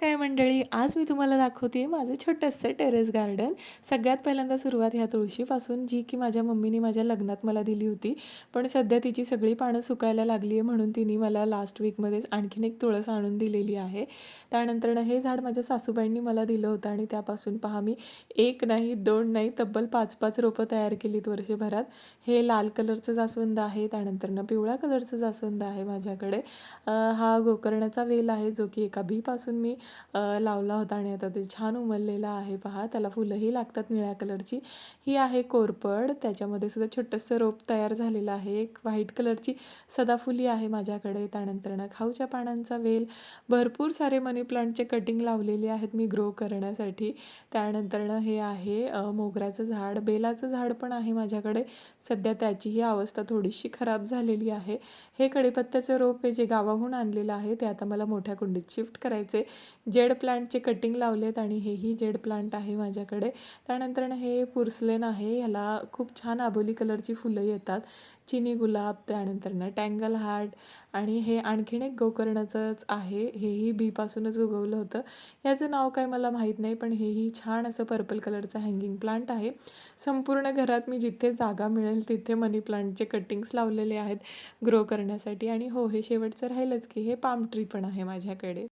काय मंडळी? आज मी तुम्हाला दाखवते माझं छोटंसं टेरेस गार्डन सगळ्यात पहिल्यांदा सुरुवात ह्या तुळशीपासून जी की माझ्या मम्मीने माझ्या लग्नात मला दिली होती. पण सध्या तिची सगळी पानं सुकायला लागली आहे म्हणून तिने मला लास्ट वीकमध्येच आणखीन एक तुळस आणून दिलेली आहे. त्यानंतरनं हे झाड माझ्या सासूबाईंनी मला दिलं होतं आणि त्यापासून पहा मी एक नाही दोन नाही तब्बल पाच पाच रोपं तयार केलीत वर्षभरात. हे लाल कलरचं जास्वंद आहे त्यानंतरनं पिवळ्या कलरचं जास्वंद आहे माझ्याकडे. हा गोकर्णाचा वेल आहे जो की एका बीपासून मी लावला होता आणि आता ते छान उमललेला आहे पहा. त्याला फुलंही लागतात निळ्या कलरची. ही आहे कोरपड. त्याच्यामध्ये सुद्धा छोटंसं रोप तयार झालेलं आहे. एक व्हाईट कलरची सदाफुली आहे माझ्याकडे. त्यानंतरनं खाऊच्या पानांचा वेल. भरपूर सारे मनी प्लांटचे कटिंग लावलेले आहेत मी ग्रो करण्यासाठी. त्यानंतरनं हे आहे मोगऱ्याचं झाड. बेलाचं झाड पण आहे माझ्याकडे. सध्या त्याचीही अवस्था थोडीशी खराब झालेली आहे. हे कढीपत्त्याचं रोप हे जे गावाहून आणलेलं आहे. ते आता मला मोठ्या कुंडीत शिफ्ट करायचे जेड प्लांटचे कटिंग लावलेत आणि हेही जेड प्लांट आहे माझ्याकडे. त्यानंतर हे पुर्सलेन आहे ह्याला खूप छान आबोली कलरची फुलं येतात. चिनी गुलाब त्यानंतरनं टँगल हार्ट आणि हे आणखीन एक गोकर्णाचंच आहे. हेही बीपासूनच उगवलं होतं. याचं नाव काय मला माहीत नाही पण हेही छान असं पर्पल कलरचं हँगिंग प्लांट आहे. संपूर्ण घरात मी जिथे जागा मिळेल तिथे मनी प्लांटचे कटिंग्स लावलेले आहेत ग्रो करण्यासाठी. आणि हो हे शेवटचं राहिलंच की हे पाम ट्री पण आहे माझ्याकडे.